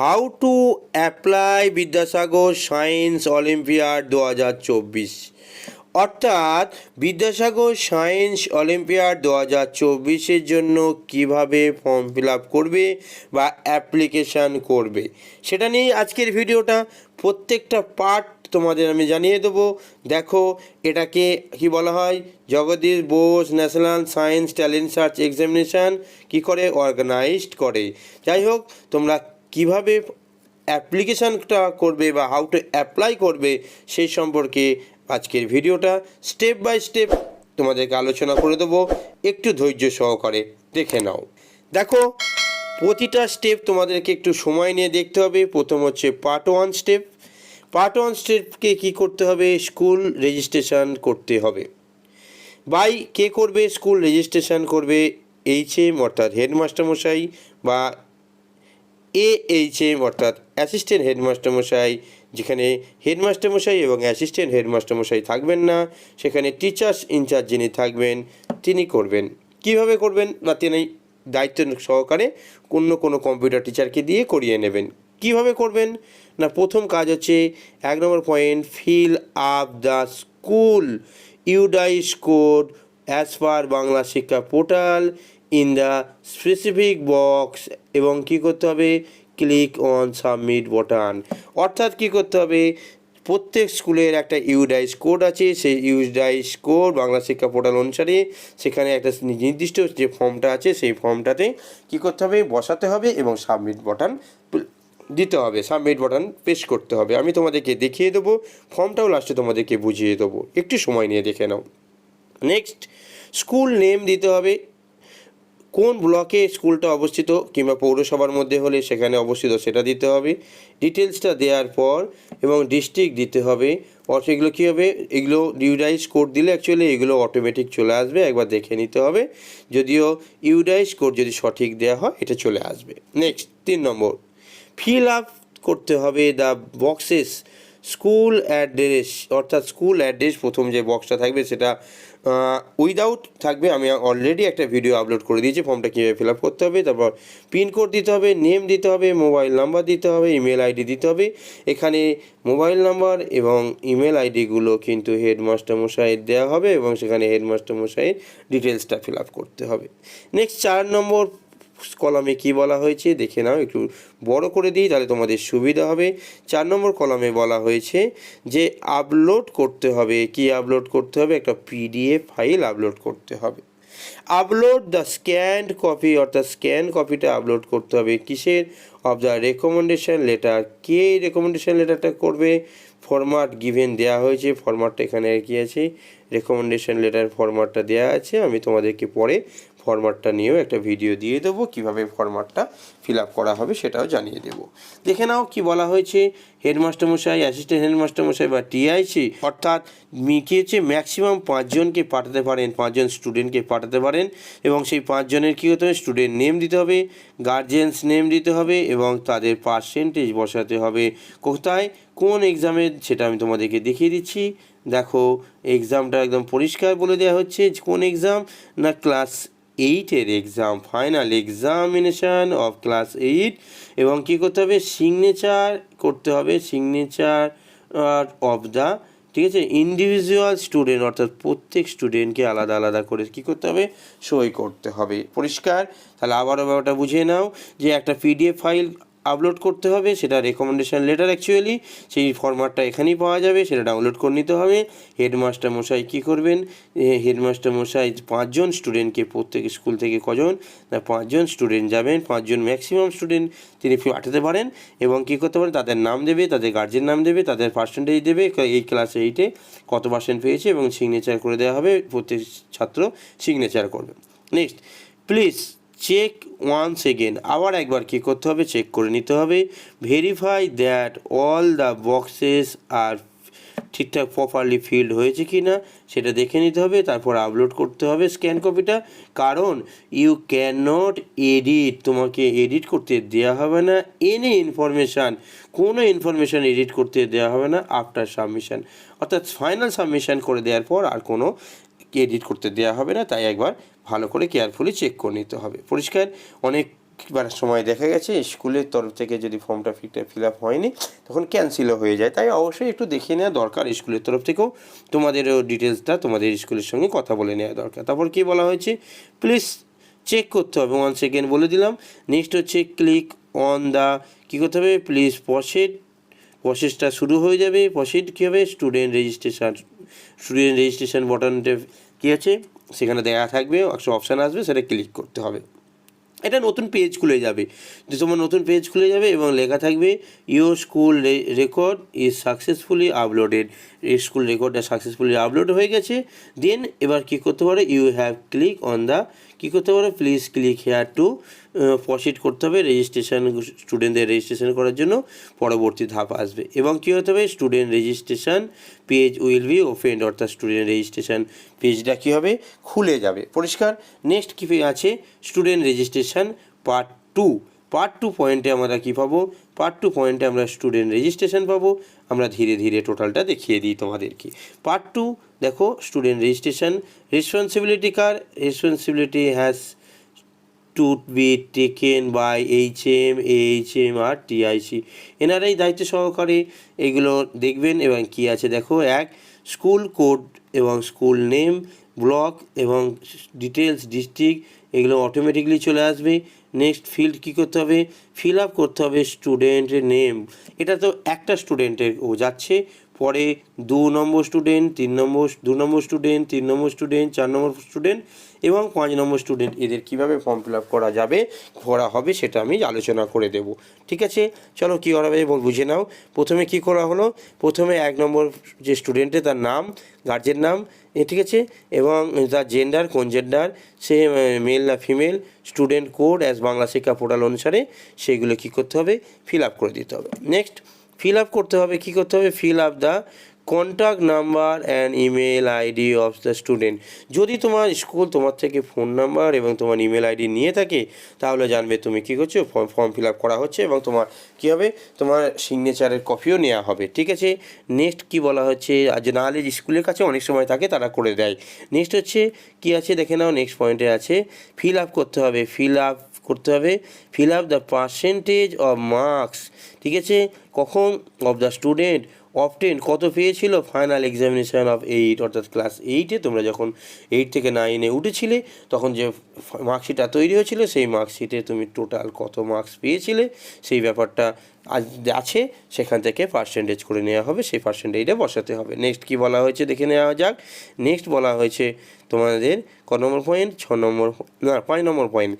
How to apply Vidyasagar science olympiad দু হাজার চব্বিশ। অর্থাৎ বিদ্যাসাগর সায়েন্স অলিম্পিয়াড দু হাজার চব্বিশের জন্য কীভাবে ফর্ম ফিল আপ করবে বা অ্যাপ্লিকেশান করবে, সেটা নিয়ে আজকের ভিডিওটা। প্রত্যেকটা পার্ট তোমাদের আমি জানিয়ে দেবো। দেখো, এটাকে কি বলা হয়? Jagadish Bose national science talent search examination কী করে অর্গানাইজড করে? যাই হোক, তোমরা কীভাবে অ্যাপ্লিকেশানটা করবে বা হাউ টু অ্যাপ্লাই করবে সেই সম্পর্কে আজকের ভিডিওটা স্টেপ বাই স্টেপ তোমাদেরকে আলোচনা করে দেবো। একটু ধৈর্য সহকারে দেখে নাও। দেখো, প্রতিটা স্টেপ তোমাদেরকে একটু সময় নিয়ে দেখতে হবে। প্রথম হচ্ছে part one step part one স্টেপকে কী করতে হবে? স্কুল রেজিস্ট্রেশন করতে হবে। বাই কে করবে? স্কুল রেজিস্ট্রেশন করবে? এইচ এম অর্থাৎ হেডমাস্টার মশাই বা এ এইচ এম অর্থাৎ অ্যাসিস্ট্যান্ট হেডমাস্টার মশাই যেখানে হেডমাস্টার মশাই এবং অ্যাসিস্ট্যান্ট হেডমাস্টার মশাই থাকবেন না, সেখানে টিচার্স ইনচার্জ যিনি থাকবেন, তিনি করবেন। কীভাবে করবেন? না, তিনি দায়িত্ব সহকারে অন্য কোনো কম্পিউটার টিচারকে দিয়ে করিয়ে নেবেন। কীভাবে করবেন? না, প্রথম কাজ হচ্ছে এক নম্বর point fill up the school UDISE code as per Bangla Shiksha portal in the specific box এবং কি করতে হবে? ক্লিক অন সাবমিট বটান অর্থাৎ কি করতে হবে? প্রত্যেক স্কুলের একটা ইউডাইস কোড আছে। সেই UDISE code Bangla Shiksha portal অনুসারে সেখানে একটা নির্দিষ্ট যে ফর্মটা আছে, সেই ফর্মটাতে কি করতে হবে? বসাতে হবে এবং সাবমিট বটান দিতে হবে। সাবমিট বাটন প্রেস করতে হবে। আমি তোমাদেরকে দেখিয়ে দেবো। ফর্মটাও লাস্টে তোমাদেরকে বুঝিয়ে দেবো। একটু সময় নিয়ে দেখে নাও। নেক্সট স্কুল নেম দিতে হবে। কোন ব্লকে স্কুলটা অবস্থিত কিংবা পৌরসভার মধ্যে হলে সেখানে অবস্থিত সেটা দিতে হবে। ডিটেলসটা দেওয়ার পর এবং ডিস্ট্রিক্ট দিতে হবে। অর্থ এগুলো কী হবে? এগুলো ইউডাইস কোড দিলে অ্যাকচুয়ালি এগুলো অটোমেটিক চলে আসবে। একবার দেখে নিতে হবে। যদিও ইউডাইস কোড যদি সঠিক দেওয়া হয়, এটা চলে আসবে। নেক্সট তিন নম্বর। ফিল আপ করতে হবে দ্য বক্সেস স্কুল অ্যাড্রেস অর্থাৎ স্কুল অ্যাড্রেস প্রথম যে বক্সটা থাকবে সেটা উইদাউট থাকবে, আমি অলরেডি একটা ভিডিও আপলোড করে দিয়েছি ফর্মটা কীভাবে ফিল করতে হবে, তারপর পিনকোড দিতে হবে নেম দিতে হবে মোবাইল নাম্বার দিতে হবে ইমেল আইডি দিতে হবে। এখানে মোবাইল নাম্বার এবং ইমেল আইডিগুলো কিন্তু হেডমাস্টার মশাইয়ের দেওয়া হবে এবং সেখানে হেডমাস্টার মশাইয়ের ডিটেলসটা ফিল করতে হবে। নেক্সট চার নম্বর কলামে কি বলা হয়েছে? দেখে নাও, একটু বড় করে দিই, তাহলে তোমাদের সুবিধা হবে। চার নম্বর কলামে বলা হয়েছে যে আপলোড করতে হবে। কি আপলোড করতে হবে? একটা পিডিএফ ফাইল আপলোড করতে হবে। আপলোড দ্য স্ক্যান্ড কপি অর্থাৎ স্ক্যান কপিটা আপলোড করতে হবে। কিসের? অফ দ্য রেকমেন্ডেশন লেটার কে রেকমেন্ডেশন লেটারটা করবে? ফরম্যাট গিভেন দেওয়া হয়েছে। ফরম্যাটটা এখানে কি আছে? রেকমেন্ডেশন লেটার ফরম্যাটটা দেওয়া আছে। আমি তোমাদেরকে পরে ফরম্যাটটা নিয়েও একটা ভিডিও দিয়ে দেবো, কীভাবে ফরম্যাটটা ফিল করা হবে সেটাও জানিয়ে দেবো। দেখে নাও কি বলা হয়েছে হেডমাস্টার মশাই অ্যাসিস্ট্যান্ট হেডমাস্টার মশাই বা টিআইসি অর্থাৎ কি হচ্ছে ম্যাক্সিমাম পাঁচজনকে পাঠাতে পারেন, পাঁচজন স্টুডেন্টকে পাঠাতে পারেন, এবং সেই পাঁচজনের কী হতে হবে স্টুডেন্ট নেম দিতে হবে গার্জেন্স নেম দিতে হবে, এবং তাদের পার্সেন্টেজ বসাতে হবে। কোথায়? কোন এক্সামে সেটা আমি তোমাদেরকে দেখিয়ে দিচ্ছি। দেখো এক্সামটা একদম পরিষ্কার বলে দেওয়া হচ্ছে কোন এক্সাম না ক্লাস এইটের exam final examination of class eight এবং কি করতে হবে? সিগনেচার করতে হবে সিগনেচার অফ দ্য ঠিক আছে? ইন্ডিভিজুয়াল স্টুডেন্ট অর্থাৎ প্রত্যেক স্টুডেন্টকে আলাদা আলাদা করে কি করতে হবে? সই করতে হবে। পরিষ্কার? তাহলে আবারও ব্যাপারটা বুঝিয়ে নাও যে একটা পিডিএফ ফাইল আপলোড করতে হবে, সেটা রেকমেন্ডেশন লেটার অ্যাকচুয়ালি সেই ফরম্যাটটা এখানেই পাওয়া যাবে, সেটা ডাউনলোড করে নিতে হবে। হেডমাস্টার মশাই কী করবেন? হেডমাস্টার মশাই পাঁচজন স্টুডেন্টকে প্রত্যেক স্কুল থেকে কজন? না, পাঁচজন স্টুডেন্ট যাবেন, পাঁচজন ম্যাক্সিমাম স্টুডেন্ট তিনি পাঠাতে পারেন এবং কী করতে পারেন? তাদের নাম দেবে, তাদের গার্জেন নাম দেবে, তাদের পার্সেন্টেজ দেবে এই ক্লাস এইটে কত পার্সেন্ট পেয়েছে এবং সিগনেচার করে দেওয়া হবে, প্রত্যেক ছাত্র সিগনেচার করবে। Next please check once again আবার একবার কী করতে হবে? চেক করে নিতে হবে। Verify that all the boxes আর ঠিকঠাক প্রপারলি ফিল্ড হয়েছে কি না সেটা দেখে নিতে হবে। তারপর আপলোড করতে হবে স্ক্যান কপিটা কারণ ইউ ক্যান নট এডিট তোমাকে এডিট করতে দেওয়া হবে না। এনি ইনফরমেশান কোনো ইনফরমেশান এডিট করতে দেওয়া হবে না আফটার সাবমিশান অর্থাৎ ফাইনাল সাবমিশান করে দেওয়ার পর আর কোনো এডিট করতে দেওয়া হবে না, তাই একবার ভালো করে কেয়ারফুলি চেক করে নিতে হবে। পরিষ্কার, অনেক এবার সময় দেখা গেছে, স্কুলের তরফ থেকে যদি ফর্মটা ফিটে ফিল আপ হয়নি, তখন ক্যান্সেলও হয়ে যায়। তাই অবশ্যই একটু দেখে নেওয়া দরকার, স্কুলের তরফ থেকেও তোমাদের ডিটেলসটা তোমাদের স্কুলের সঙ্গে কথা বলে নেওয়া দরকার। তারপর কি বলা হয়েছে? প্লিজ চেক করতে হবে। ওয়ান সেকেন্ড বলে দিলাম। নেক্সট হচ্ছে ক্লিক অন দ্য কী করতে হবে? প্লিজ প্রসেড প্রসেসটা শুরু হয়ে যাবে। প্রসিড কী হবে? স্টুডেন্ট রেজিস্ট্রেশন স্টুডেন্ট রেজিস্ট্রেশন বটনটা কী আছে? সেখানে দেখা থাকবে, একটা অপশান আসবে, সেটা ক্লিক করতে হবে। এটা নতুন পেজ খুলে যাবে। যে তোমার নতুন পেজ খুলে যাবে এবং লেখা থাকবে your school record is successfully uploaded school রেকর্ডটা সাকসেসফুলি আপলোড হয়ে গেছে। দেন এবার কী করতে পারে? You have click on the কী করতে পারে please click here to proceed করতে হবে। রেজিস্ট্রেশন স্টুডেন্টদের রেজিস্ট্রেশন করার জন্য পরবর্তী ধাপ আসবে। এবং কী হতে হবে? Student registration page will be open অর্থাৎ স্টুডেন্ট রেজিস্ট্রেশন পেজটা কী হবে? খুলে যাবে। পরিষ্কার? নেক্সট কী আছে? Student registration part two part two পয়েন্টে আমরা কী পাবো? পার্ট টু পয়েন্টে আমরা স্টুডেন্ট রেজিস্ট্রেশন পাবো। আমরা ধীরে ধীরে টোটালটা দেখিয়ে দিই তোমাদেরকে। পার্ট টু দেখো student registration responsibility car responsibility has to be taken by H M H M R TIC এনারাই দায়িত্ব সহকারে এগুলো দেখবেন এবং কি আছে? দেখো, এক স্কুল কোড এবং স্কুল নেম ব্লক এবং ডিটেলস ডিস্ট্রিক্ট এগুলো অটোমেটিকলি চলে আসবে। নেক্সট ফিল্ড কী করতে হবে? ফিল আপ করতে হবে স্টুডেন্টের নেম এটা তো একটা স্টুডেন্টের ও যাচ্ছে। পরে দু নম্বর স্টুডেন্ট তিন নম্বর, দু নম্বর স্টুডেন্ট তিন নম্বর স্টুডেন্ট চার নম্বর স্টুডেন্ট এবং পাঁচ নম্বর স্টুডেন্ট এদের কীভাবে ফর্ম ফিল আপ করা যাবে, করা হবে সেটা আমি আলোচনা করে দেব। ঠিক আছে? চলো কী করা হবে বুঝে নাও। প্রথমে কি করা হলো? প্রথমে এক নম্বর যে স্টুডেন্টের তার নাম গার্জেন নাম ঠিক আছে? এবং তার জেন্ডার কোন জেন্ডার সে মেল না female student code as Bangla Shiksha portal অনুসারে সেইগুলো কী করতে হবে? ফিল আপ করে দিতে হবে। নেক্সট ফিল আপ করতে হবে, কী করতে হবে? Fill up the contact number and email ID of the student যদি তোমার স্কুল তোমার থেকে ফোন নাম্বার এবং তোমার ইমেল আইডি নিয়ে থাকে, তাহলে জানবে তুমি কী করছ? ফর্ম ফিল আপ করা হচ্ছে এবং তোমার কী হবে? তোমার সিগনেচারের কপিও নেওয়া হবে, ঠিক আছে? নেক্সট কী বলা হচ্ছে? আজ নাহলে স্কুলের কাছে অনেক সময় থাকে, তারা করে দেয়। নেক্সট হচ্ছে, কী আছে? দেখে নাও নেক্সট পয়েন্টে আছে। ফিল আপ করতে হবে ফিল আপ করতে হবে। Fill up the percentage of marks ঠিক আছে? কখন? Of the student of ten কত পেয়েছিল? ফাইনাল এক্সামিনেশন অফ এইট অর্থাৎ ক্লাস এইটে তোমরা যখন এইট থেকে নাইনে উঠেছিলে, তখন যে মার্কশিটটা তৈরি হয়েছিল, সেই মার্কশিটে তুমি টোটাল কত মার্কস পেয়েছিলে, সেই ব্যাপারটা আছে। সেখান থেকে পার্সেন্টেজ করে নেওয়া হবে, সেই পার্সেন্টেজটা বসাতে হবে। নেক্সট কি বলা হয়েছে? দেখে নেওয়া যাক। নেক্সট বলা হয়েছে তোমাদের ক নম্বর পয়েন্ট ছ নম্বর, না, পাঁচ নম্বর পয়েন্ট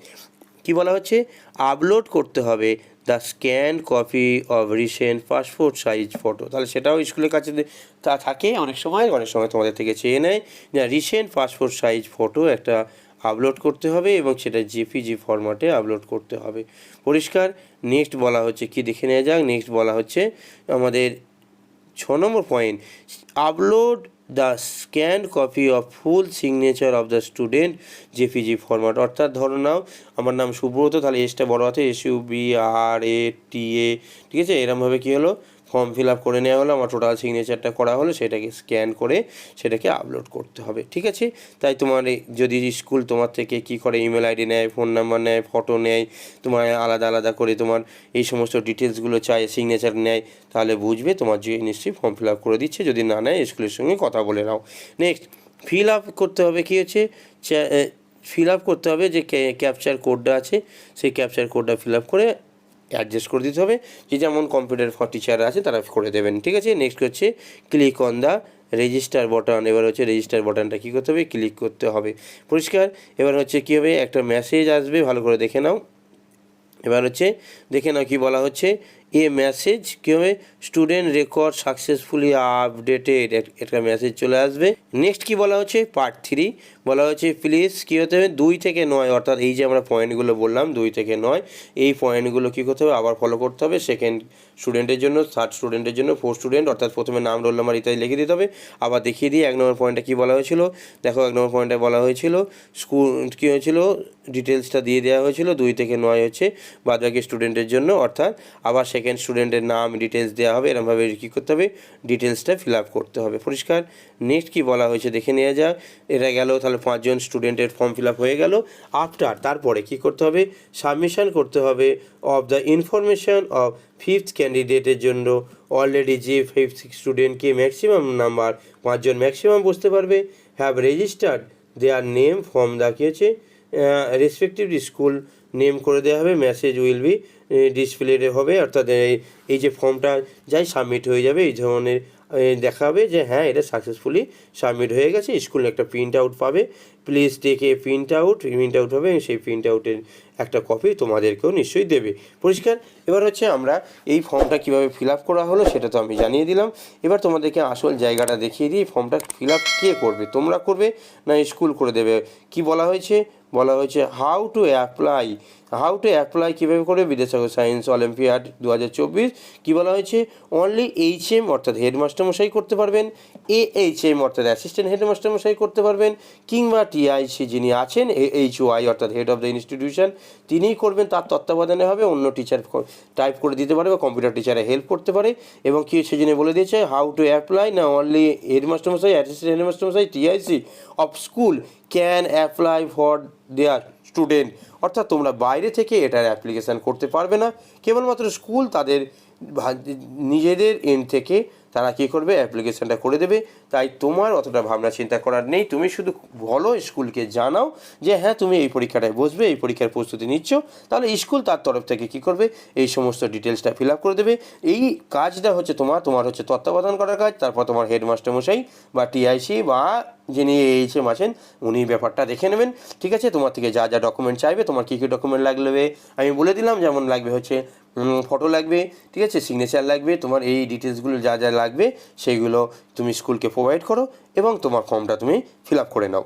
কি বলা হচ্ছে? আপলোড করতে হবে। The scan copy of recent passport size photo তাহলে সেটাও স্কুলের কাছে তা থাকে অনেক সময় অনেক সময় তোমাদের থেকে চেয়ে নেয় যে রিসেন্ট পাসপোর্ট সাইজ ফটো একটা আপলোড করতে হবে এবং সেটা জেপিজি ফরম্যাটে আপলোড করতে হবে। পরিষ্কার নেক্সট বলা হচ্ছে কি দেখে নেওয়া যাক। নেক্সট বলা হচ্ছে আমাদের ছ নম্বর point upload the scan copy of full signature of the student JPG format. অর্থাৎ ধরো নাও, আমার নাম সুব্রত, তাহলে এসটা বড় আছে S U B R A T A ঠিক আছে? এরমভাবে কী হলো? ফর্ম ফিল আপ করে নেওয়া হলো, আমার টোটাল সিগনেচারটা করা হলো, সেটাকে স্ক্যান করে সেটাকে আপলোড করতে হবে, ঠিক আছে? তাই তোমার যদি স্কুল তোমার থেকে কি করে ইমেল আইডি নেয় ফোন নাম্বার নেয় ফটো নেয়, তোমার আলাদা আলাদা করে তোমার এই সমস্ত ডিটেলসগুলো চায় সিগনেচার নেয়, তাহলে বুঝবে তোমার যে নিশ্চয়ই ফর্ম ফিল আপ করে দিচ্ছে, যদি না নেয় স্কুলের সঙ্গে কথা বলে নাও। নেক্সট ফিল আপ করতে হবে কী হচ্ছে? ফিল আপ করতে হবে যে ক্যাপচার কোডটা আছে, সেই ক্যাপচার কোডটা ফিল আপ করে অ্যাডজাস্ট করে দিতে হবে। যে যেমন কম্পিউটার টিচার আছে, তারা করে দেবেন, ঠিক আছে? নেক্সট হচ্ছে click on the register button এবার হচ্ছে রেজিস্টার বটনটা কী করতে হবে? ক্লিক করতে হবে। পরিষ্কার? এবার হচ্ছে কী হবে? একটা মেসেজ আসবে, ভালো করে দেখে নাও। এবার হচ্ছে দেখে নাও কি বলা হচ্ছে। এ মেসেজ কী হবে স্টুডেন্ট রেকর্ড সাকসেসফুলি আপডেটেড একটা মেসেজ চলে আসবে। নেক্সট কি বলা হচ্ছে? পার্ট থ্রি বলা হচ্ছে প্লিজ কী হতে হবে? দুই থেকে নয়, অর্থাৎ এই যে আমরা পয়েন্টগুলো বললাম, দুই থেকে নয়, এই পয়েন্টগুলো কী করতে হবে? আবার ফলো করতে হবে। সেকেন্ড স্টুডেন্টের জন্য থার্ড স্টুডেন্টের জন্য ফোর্থ স্টুডেন্ট অর্থাৎ প্রথমে নাম রোল নাম্বার ইত্যাদি লিখে দিতে হবে। আবার দেখিয়ে দিই, এক নম্বর পয়েন্টটা কী বলা হয়েছিল? দেখো, এক নম্বর পয়েন্টে বলা হয়েছিল স্কুল কী হয়েছিল? ডিটেলসটা দিয়ে দেওয়া হয়েছিল। দুই থেকে নয় হচ্ছে বাদবাকি স্টুডেন্টের জন্য, অর্থাৎ আবার সেকেন্ড স্টুডেন্টের নাম ডিটেলস দেওয়া হবে, এরমভাবে কী করতে হবে? ডিটেলসটা ফিল আপ করতে হবে। পরিষ্কার? নেক্সট কী বলা হয়েছে দেখে নেওয়া যাক। এটা গেল, তাহলে পাঁচজন স্টুডেন্টের ফর্ম ফিল আপ হয়ে গেল। আফটার তারপরে কী করতে হবে? সাবমিশন করতে হবে of the information of fifth ক্যান্ডিডেটের জন্য। অলরেডি যে ফিফথ স্টুডেন্টকে ম্যাক্সিমাম নাম্বার পাঁচজন ম্যাক্সিমাম বুঝতে পারবে। Have registered their name form দেখিয়েছে রেসপেক্টিভ স্কুল নেম করে দেওয়া হবে। মেসেজ উইল বি ডিসপ্লেড হবে, অর্থাৎ এই- যে ফর্মটা যাই সাবমিট হয়ে যাবে, এই ধরনের দেখাবে যে হ্যাঁ এটা সাকসেসফুলি সাবমিট হয়ে গেছে স্কুল একটা প্রিন্ট আউট পাবে please take print out print out হবে, সেই প্রিন্ট আউটের একটা কপি তোমাদেরকেও নিশ্চয়ই দেবে। পরিষ্কার? এবার হচ্ছে আমরা এই ফর্মটা কীভাবে ফিল আপ করা হলো সেটা তো আমি জানিয়ে দিলাম। এবার তোমাদেরকে আসল জায়গাটা দেখিয়ে দিই ফর্মটা ফিল আপ কে করবে? তোমরা করবে না স্কুল করে দেবে? কি বলা হয়েছে? বলা হয়েছে how to apply how to apply কীভাবে করবে বিদ্যাসাগর সায়েন্স অলিম্পিয়াড দু হাজার চব্বিশ, কী বলা হয়েছে? অনলি এইচ এম অর্থাৎ হেডমাস্টার মশাই করতে পারবেন এ এইচ এম অর্থাৎ অ্যাসিস্ট্যান্ট হেডমাস্টার মশাই করতে পারবেন, কিংবা টিআইসি যিনি আছেন এইচ ওয়াই অর্থাৎ হেড অফ দ্য ইনস্টিটিউশন তিনিই করবেন, তার তত্ত্বাবধানে হবে, অন্য টিচার টাইপ করে দিতে পারে বা কম্পিউটার টিচারে হেল্প করতে পারে, এবং কি সেজন্য বলে দিয়েছে হাউ টু অ্যাপ্লাই না অনলি হেডমাস্টার মশাই অ্যাসিস্ট্যান্ট হেডমাস্টার মশাই TIC of school can apply for their student অর্থাৎ তোমরা বাইরে থেকে এটার অ্যাপ্লিকেশান করতে পারবে না। কেবলমাত্র স্কুল তাদের নিজেদের এন্ড থেকে তারা কী করবে? অ্যাপ্লিকেশানটা করে দেবে। তাই তোমার অতটা ভাবনা চিন্তা করার নেই। তুমি শুধু বলো স্কুলকে জানাও যে হ্যাঁ তুমি এই পরীক্ষাটায় বসবে, এই পরীক্ষার প্রস্তুতি নিচ্ছ। তাহলে স্কুল তার তরফ থেকে কী করবে? এই সমস্ত ডিটেলসটা ফিল আপ করে দেবে। এই কাজটা হচ্ছে তোমার তোমার হচ্ছে তত্ত্বাবধান করার কাজ, তারপর তোমার হেডমাস্টার মশাই বা টিআইসি বা যিনি এইচ এম আছেন, উনি ব্যাপারটা দেখে নেবেন। ঠিক আছে? তোমার থেকে যা যা ডকুমেন্ট চাইবে, তোমার কী কী ডকুমেন্ট লাগবে? আমি বলে দিলাম, যেমন লাগবে হচ্ছে ফটো লাগবে, ঠিক আছে? সিগনেচার লাগবে, তোমার এই ডিটেলসগুলো যা যা লাগবে সেইগুলো তুমি স্কুলকে প্রোভাইড করো এবং তোমার ফর্মটা তুমি ফিল আপ করে নাও।